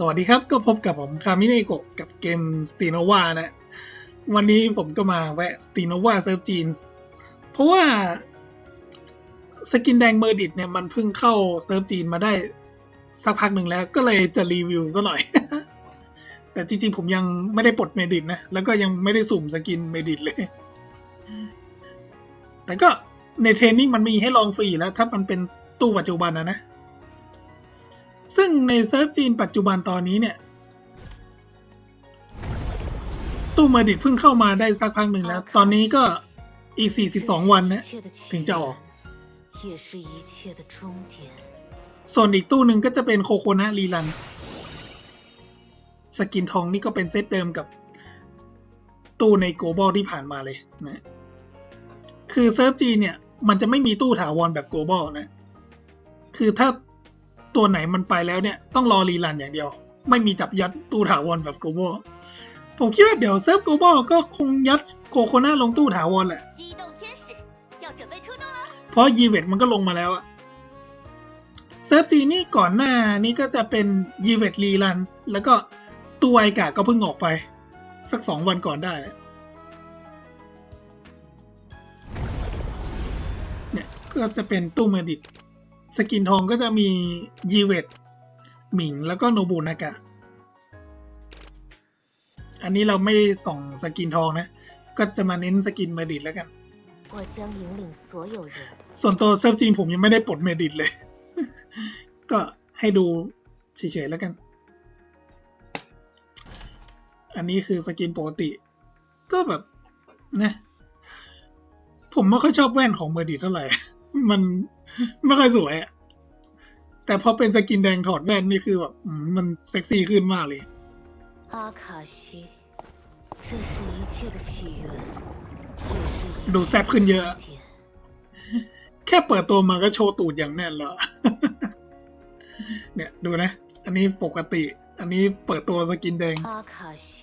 สวัสดีครับก็พบกับผมคามิเนโกกับเกมสตีโนวานะ วันนี้ผมก็มาแวะสตีโนวาเซิร์ฟจีน เพราะว่าสกินแดงเมอร์ดิตเนี่ยมันเพิ่งเข้าเซิร์ฟจีนมาได้สักพักหนึ่งแล้ว ก็เลยจะรีวิวซะหน่อย แต่จริงๆผมยังไม่ได้ปลดเมดิตนะ แล้วก็ยังไม่ได้สุ่มสกินเมดิตเลย แต่ก็ในเทรนนิ่งมันมีให้ลองฟรีแล้ว ถ้ามันเป็นตู้ปัจจุบันนะนะ ซึ่งในเซิร์ฟจีนปัจจุบันตอนนี้เนี่ย ตู้มาดิดเพิ่งเข้ามาได้สักพักหนึ่งแล้ว ตอนนี้ก็อีก 42 วันนะถึงจะออก ส่วนอีกตู้หนึ่งก็จะเป็นโคโคนารีลัน สกินทองนี่ก็เป็นเซตเดิมกับตู้ในโกลบอลที่ผ่านมาเลยนะ คือเซิร์ฟจีเนี่ย มันจะไม่มีตู้ถาวรแบบโกลบอลนะ คือถ้า ตัวไหนมันไปแล้วเนี่ยต้องรอรีลันอย่างเดียว ไม่มีจับยัดตู้ถาวรแบบโกโบผมคิดว่าเดี๋ยวเซิร์ฟโกโบก็คงยัดโคโคน่าลงตู้ถาวรแหละ เพราะยีเวตมันก็ลงมาแล้วอะเซิร์ฟตีนี่ก่อนหน้านี้ก็จะเป็นยีเวตรีลัน แล้วก็ตัวไอกาก็เพิ่งออกไป สักสองวันก่อนได้เนี่ยก็จะเป็นตู้เมดิก สกินทองก็จะมียีเวตหมิงแล้วก็โนบุนากะ อันนี้เราไม่ส่งสกินทองนะ ก็จะมาเน้นสกินเมดิตแล้วกันส่วนตัวเซิร์ฟจีนผมยังไม่ได้ปลดเมดิตเลย ก็ให้ดูเฉยๆแล้วกัน อันนี้คือสกินปกติ ก็แบบนะ ผมไม่ค่อยชอบแว่นของเมดิตเท่าไหร่ มัน ไม่ค่อยสวยอะแต่พอเป็นสกินแดงถอดแว่นนี่คือแบบอืมมันเซ็กซี่ขึ้นมากเลย 阿卡西，这是一切的起源，也是一 ดู 切 แซ่บขึ้นเยอะ 的终点。 แค่เปิดตัวมาก็โชว์ตูดอย่างแน่นแล้ว เนี่ยดูนะ อันนี้ปกติ อันนี้เปิดตัวสกินแดง 阿卡西，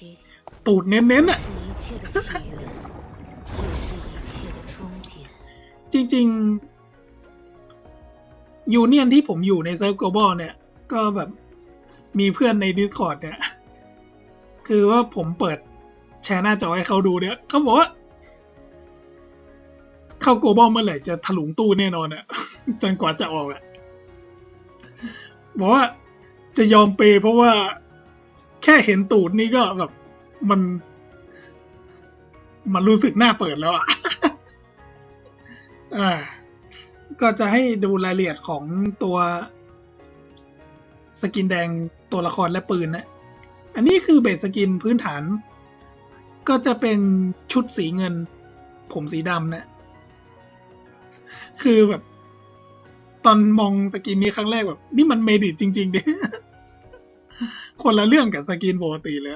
ตูดเน้นๆ 这 อ่ะ 是一切的起源，也是一切的终点。 จริงๆ ยูเนียนที่ผมอยู่ในเซิร์ฟ global เนี่ย ก็แบบมีเพื่อนใน Discord เนี่ย คือว่าผมเปิดแชร์หน้าจอให้เขาดูเนี่ยเขาบอกว่า เข้า global เมื่อไหร่จะถลุงตู้แน่นอนอะจนกว่าจะออกอะบอกว่าจะยอมเปย์เพราะว่าแค่เห็นตูดนี่ก็แบบมัน มันรู้สึกหน้าเปิดแล้วอะอ่า ก็จะให้ดูรายละเอียดของตัวสกินแดงตัวละครและปืนนะ อันนี้คือเบสสกินพื้นฐาน ก็จะเป็นชุดสีเงิน ผมสีดำนะ คือแบบ ตอนมองสกินนี้ครั้งแรกแบบ นี่มันเมดิตจริงๆดิคนละเรื่องกับสกินปกติเลย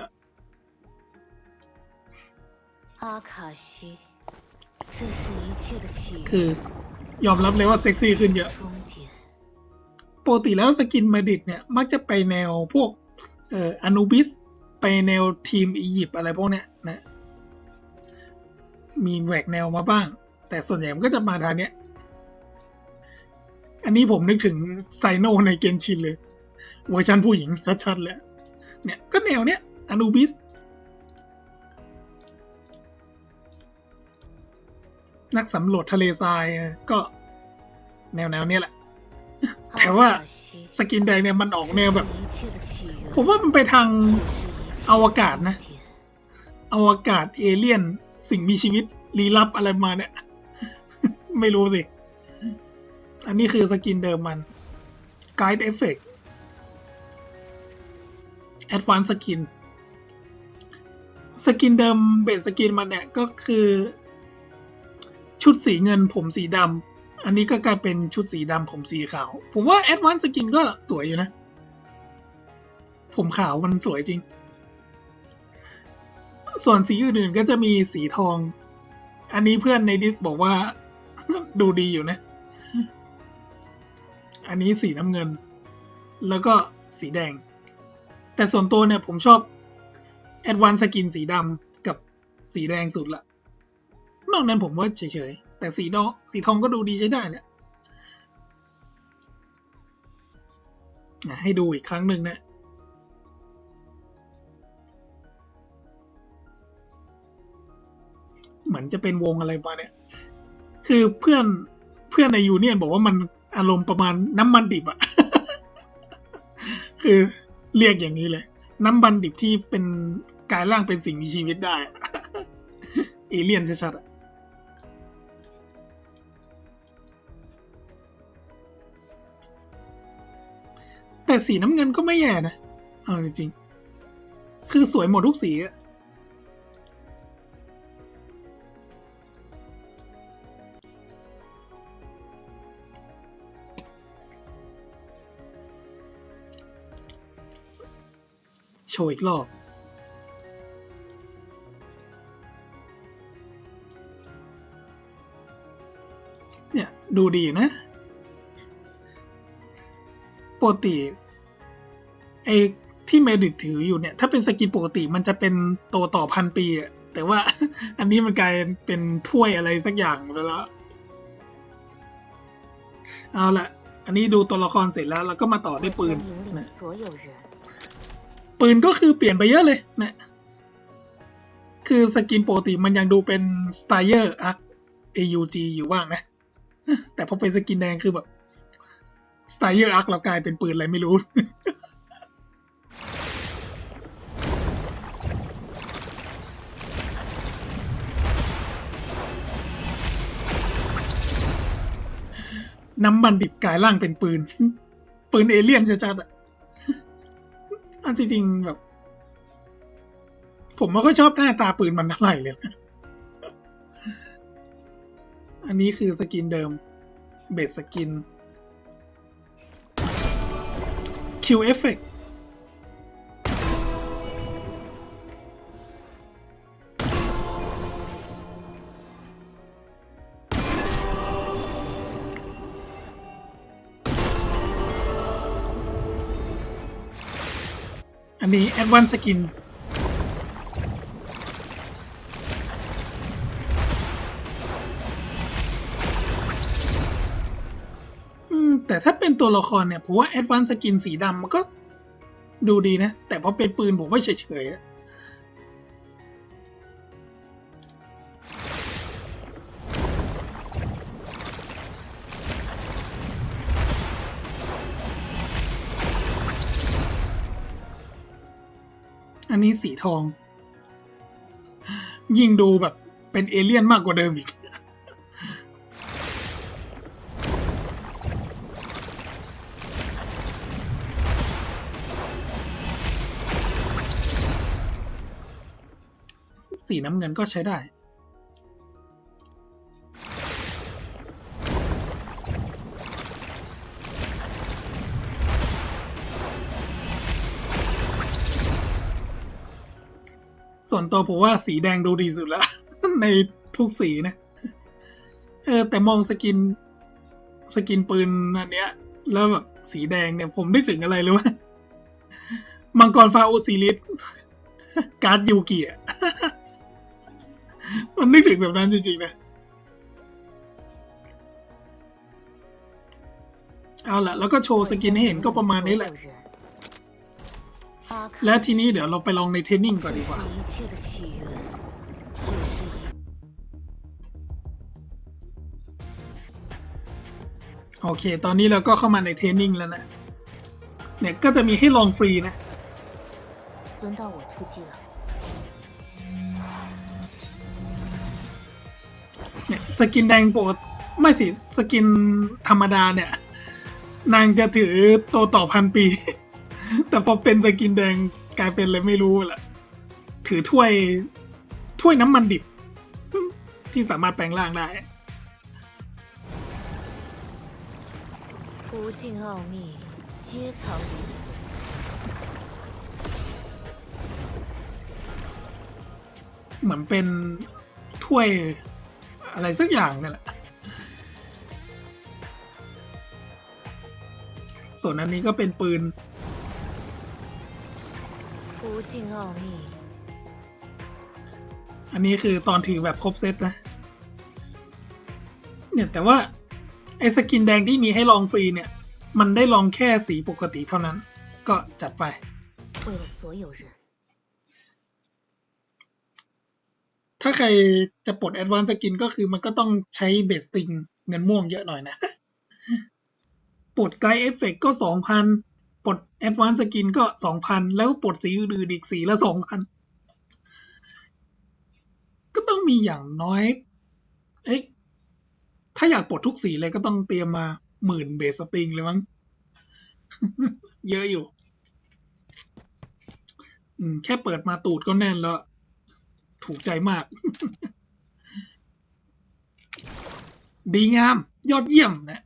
คือ ยอมรับเลยว่าเซ็กซี่ขึ้นเยอะ。ปกติแล้วสกินเมดิตเนี่ย มักจะไปแนวพวก เอ่ออนูบิส ไปแนวทีมอียิปต์อะไรพวกเนี้ยนะ มีแหวกแนวมาบ้าง แต่ส่วนใหญ่มันก็จะมาทางเนี้ย อันนี้ผมนึกถึงไซโนในเกนชินเลย เวอร์ชันผู้หญิงชัดๆเลยเนี่ยก็แนวเนี้ยอนูบิส นักสำรวจทะเลทรายก็แนวแนวเนี้ยแหละ แต่ว่าสกินแดงเนี่ยมันออกแนวแบบ ผมว่ามันไปทางอวกาศนะอวกาศเอเลี่ยน สิ่งมีชีวิตลี้ลับอะไรมาเนี่ย ไม่รู้สิ อันนี้คือสกินเดิมมันไกด์เอฟเฟกต์แอดวานสกิน สกินเดิมเบสสกินมันเนี่ยก็คือ ชุดสีเงินผมสีดำอันนี้ก็กลายเป็นชุดสีดำผมสีขาว ผมว่า Advanced Skin ก็สวยอยู่นะ ผมขาวมันสวยจริง ส่วนสีอื่นๆก็จะมีสีทอง อันนี้เพื่อนในดิสบอกว่า ดูดีอยู่นะ อันนี้สีน้ำเงิน แล้วก็สีแดง แต่ส่วนตัวเนี่ยผมชอบแอดวานสกินสีดำกับสีแดงสุดละ นอกนั้นผมว่าเฉยๆ แต่สีดอกสีทองก็ดูดีใช้ได้แหละให้ดูอีกครั้งหนึ่งนะเหมือนจะเป็นวงอะไรมาเนี่ย คือเพื่อนเพื่อนในยูเนี่ยนบอกว่ามันอารมณ์ประมาณน้ำมันดิบอะคือเรียกอย่างนี้เลย น้ำมันดิบที่เป็นกายร่างเป็นสิ่งมีชีวิตได้ เอเลี่ยนชัดๆอะ แต่สีน้ำเงินก็ไม่แย่นะ เอาจริงๆ คือสวยหมดทุกสีอะโชว์อีกรอบเนี่ย ดูดีนะ ปกติไอ้ที่เมดิถืออยู่เนี่ย ถ้าเป็นสกินปกติมันจะเป็นโตต่อพันปีอะแต่ว่าอันนี้มันกลายเป็นถ้วยอะไรสักอย่างไปแล้ว เอาละอันนี้ดูตัวละครเสร็จแล้วเราก็มาต่อด้วยปืนนะปืนก็คือเปลี่ยนไปเยอะเลยนะคือสกินปกติมันยังดูเป็นสไตเยอร์อะ AUG อยู่บ้างนะ แต่พอเป็นสกินแดงคือแบบ ไตเ e อร์อาร์เรากลายเป็นปืนอะไรไม่รู้ น้ำมันดิบกลายร่างเป็นปืน ปืนเอเลี่ยนชัดๆอะอันที่จริงแบบ ผมไม่ค่อยชอบหน้าตาปืนมันเท่าไหร่เลย อันนี้คือสกินเดิม เบสสกิน คิวเอฟเแต่ถ้าเป็นตัวละครเนี่ยผมว่าแอดวานสกินสีดำมันก็ดูดีนะ แต่พอเป็นปืนผมว่าเฉยๆอะอันนี้สีทอง ยิ่งดูแบบเป็นเอเลี่ยนมากกว่าเดิมอีกีน้ำเงินก็ใช้ได้ ส่วนตัวผมว่าสีแดงดูดีสุดแล้ว ในทุกสีนะ เออ แต่มองสกิน สกินปืนอันเนี้ย แล้วแบบสีแดงเนี่ยผมได้ถึงอะไรรู้ไหมมังกรฟาโอซิลิสการ์ดยูกิอะ มันนึกถึงแบบนั้นจริงๆนะ เอาละแล้วก็โชว์สกินให้เห็นก็ประมาณนี้แหละ 阿卡 และทีนี้ 西 เดี๋ยวเราไปลองในเทรนนิ่งก่อน 这 ดีกว่า 是一切的起源，也是一 โอเค ตอนนี้เราก็เข้ามาในเทรนนิ่งแล้วนะ เนี่ยก็จะมีให้ลองฟรีนะ 轮到我出击了。 เนี่ยสกินแดงปกติไม่สิ สกินธรรมดาเนี่ย นางจะถือโตต่อพันปี แต่พอเป็นสกินแดงกลายเป็นอะไรไม่รู้แหละถือถ้วย ถ้วยน้ำมันดิบ ที่สามารถแปลงร่างได้ 无尽奥秘，皆藏于此。 เหมือนเป็นถ้วย อะไรสักอย่างนี่แหละ ส่วนอันนี้ก็เป็นปืน 无尽奥秘， อันนี้คือตอนถือแบบครบเซตนะ เนี่ยแต่ว่า ไอ้สกินแดงที่มีให้ลองฟรีเนี่ย มันได้ลองแค่สีปกติเท่านั้น ก็จัดไป 为了所有人， ถ้าใครจะปลดแอดวานซ์สกินก็คือมันก็ต้องใช้เบสติงเงินม่วงเยอะหน่อยนะ ปลดไกด์เอฟเฟกก็สองพันปลดแอดวานซ์สกินก็สองพันแล้วปลดสีอื่นอีกสีละสองพันก็ต้องมีอย่างน้อย เอ้ยถ้าอยากปลดทุกสีเลยก็ต้องเตรียมมาหมื่นเบสสปริงเลยมั้ง เยอะอยู่ อืม แค่เปิดมาตูดก็แน่นแล้ว ถูกใจมาก ดีงาม ยอดเยี่ยมนะ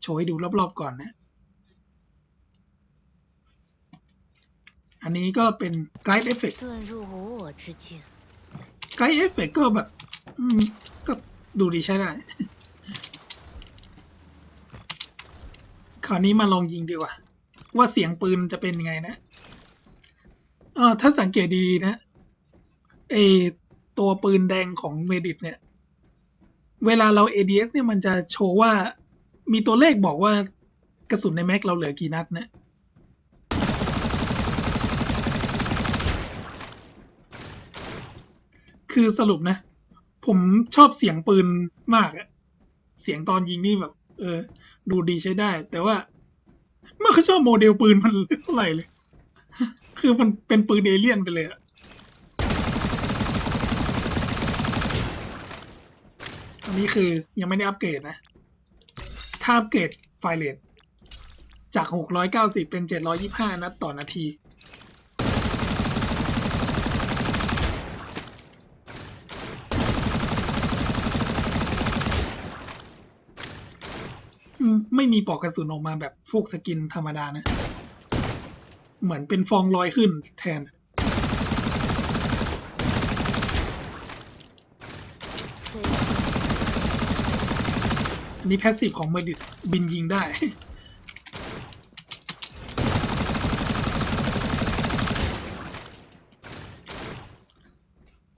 โชว์ให้ดูรอบๆก่อนนะ อันนี้ก็เป็นไกด์เอฟเฟกต์ไกด์เอฟเฟกต์ก็แบบ อืม ก็ดูดีใช่ไหมคราวนี้มาลองยิงดีกว่า ว่าเสียงปืนจะเป็นยังไงนะเออถ้าสังเกตดีนะเอตัวปืนแดงของเมดิตเนี่ย เวลาเรา ADS เนี่ยมันจะโชว์ว่ามีตัวเลขบอกว่ากระสุนในแม็กเราเหลือกี่นัดนะคือสรุปนะ ผมชอบเสียงปืนมากอะเสียงตอนยิงนี่แบบ เออ ดูดีใช้ได้ แต่ว่า ไม่ค่อยชอบโมเดลปืนมันเท่าไหร่เลย คือมันเป็นปืนเอเลี่ยนไปเลยอะอันนี้คือยังไม่ได้อัปเกรดนะ ถ้าอัปเกรดไฟเลทจากหกร้อยเก้าสิบเป็นเจ็ดร้อยี่ห้านัดต่อนาที อืม ไม่มีปลอกกระสุนออกมาแบบพวกสกินธรรมดานะ เหมือนเป็นฟองลอยขึ้นแทนอันนี้แพสซีฟของเมดิสบินยิงได้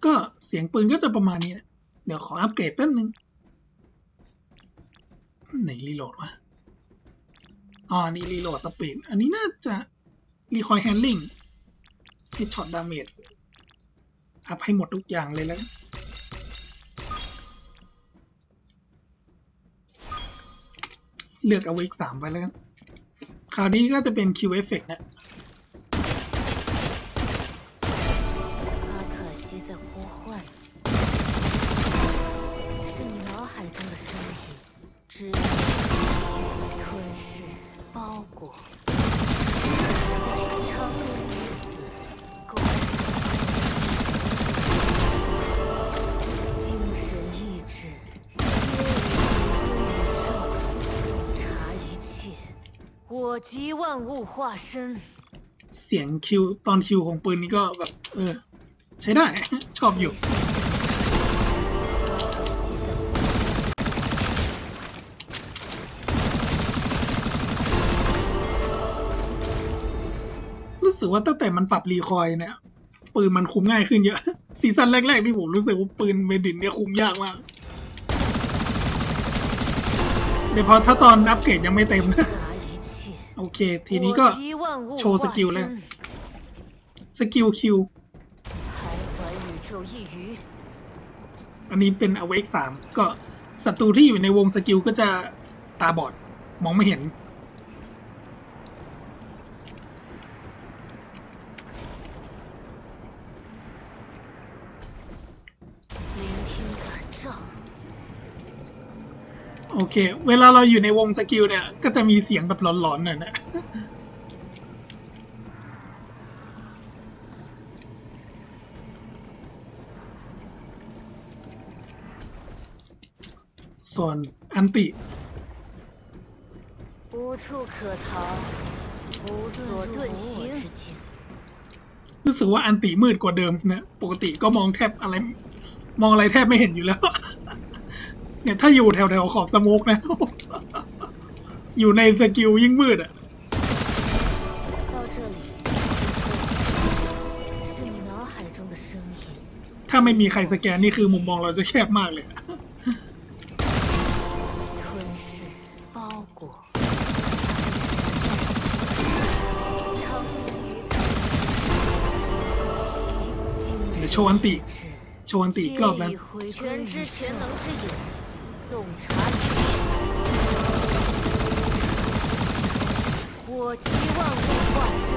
ก็เสียงปืนก็จะประมาณนี้นะเดี๋ยวขออัปเกรดแป๊บนึงไหนรีโหลดวะ อ๋ออันนี่รีโหลดสปีด อันนี้น่าจะรีคอยแฮนดิ้งที่ช็อตดาเมจอัพให้หมดทุกอย่างเลยแล้วกันเลือกเอาไว้อีกสามไปแล้วกัน คราวนี้ก็จะเป็น Q Effect นะ 阿可西在呼唤你，是你脑海中的声音，治愈、吞噬、 包裹，超过于此，勾精神意志，皆已归于宇宙，察一切，我即万物化身。 เสียงคิวตอนคิวของปืนนี้ก็แบบ เออ ใช้ได้ ชอบอยู่ ึกว่าตั้งแต่มันปรับรีคอยเนี่ย ปืนมันคุ้มง่ายขึ้นเยอะ ซีซั่นแรกๆที่ผมรู้สึกว่าปืนเมดินเนี่ยคุ้มยากมากเดี๋ยวพอถ้าตอนอัปเกรดยังไม่เต็ม โอเค ทีนี้ก็โชว์สกิลเลย สกิลคิว อันนี้เป็นอเวกสามก็ศัตรูที่อยู่ในวงสกิลก็จะตาบอด มองไม่เห็น โอเค เวลาเราอยู่ในวงสกิลเนี่ย ก็จะมีเสียงแบบหลอนๆหน่อยนะ ส่วนอันติ 无处可逃，无所遁形。 รู้สึกว่าอันติมืดกว่าเดิมนะ ปกติก็มองแทบอะไร มองอะไรแทบไม่เห็นอยู่แล้ว เนี่ยถ้าอยู่แถวแถวขอบสมุกนะ อยู่ในสกิลยิ่งมืดอะ。ถ้าไม่มีใครสแกนนี่คือมุมมองเราจะแคบมากเลย、โชว์อันติโชว์อันติอีกรอบนั้น。全知全，洞察一切。我即万物化身。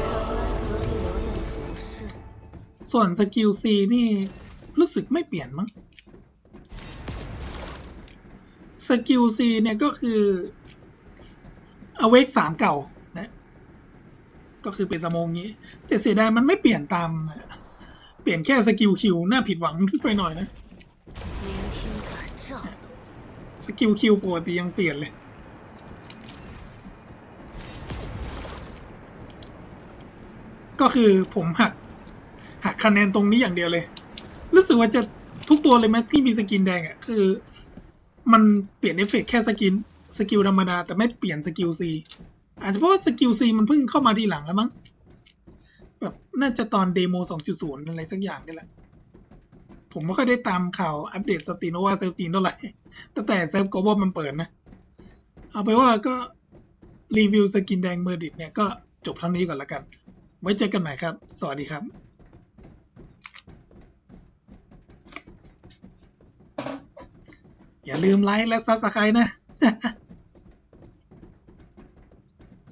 尘埃何必留恋俗世？ ส่วนสกิลซีนี่รู้ สึกไม่เปลี่ยนมั้งสกิลซีเนี่ยก็คือเอาเวกสามเก่านะก็คือเป็นสมองนี้ แต่เสียดายมันไม่เปลี่ยนตาม เปลี่ยนแค่สกิลคิวน่าผิดหวังไปหน่อยนะสกิลคิวปกติยังเปลี่ยนเลยก็คือผมหักหักคะแนนตรงนี้อย่างเดียวเลย รู้สึกว่าจะทุกตัวเลยไหมที่มีสกินแดงอะคือ มันเปลี่ยนเอฟเฟกต์แค่สกินสกิลธรรมดาแต่ไม่เปลี่ยนสกิลซีอาจจะเพราะว่าสกิลซีมันเพิ่งเข้ามาทีหลังแล้วมั้งแบบน่าจะตอนเดโม 2.0 อะไรสักอย่างนี่แหละ ผมไม่ค่อยได้ตามข่าวอัปเดตสตีโนวาเซลจีนเท่าไหร่ตั้งแต่เซิร์ฟโกลบอลมันเปิดนะ เอาไปว่าก็รีวิวสกินแดงเมอร์ดิตเนี่ยก็จบเท่านี้ก่อนละกัน ไว้เจอกันใหม่ครับ สวัสดีครับ อย่าลืมไลค์และซับสไครต์นะ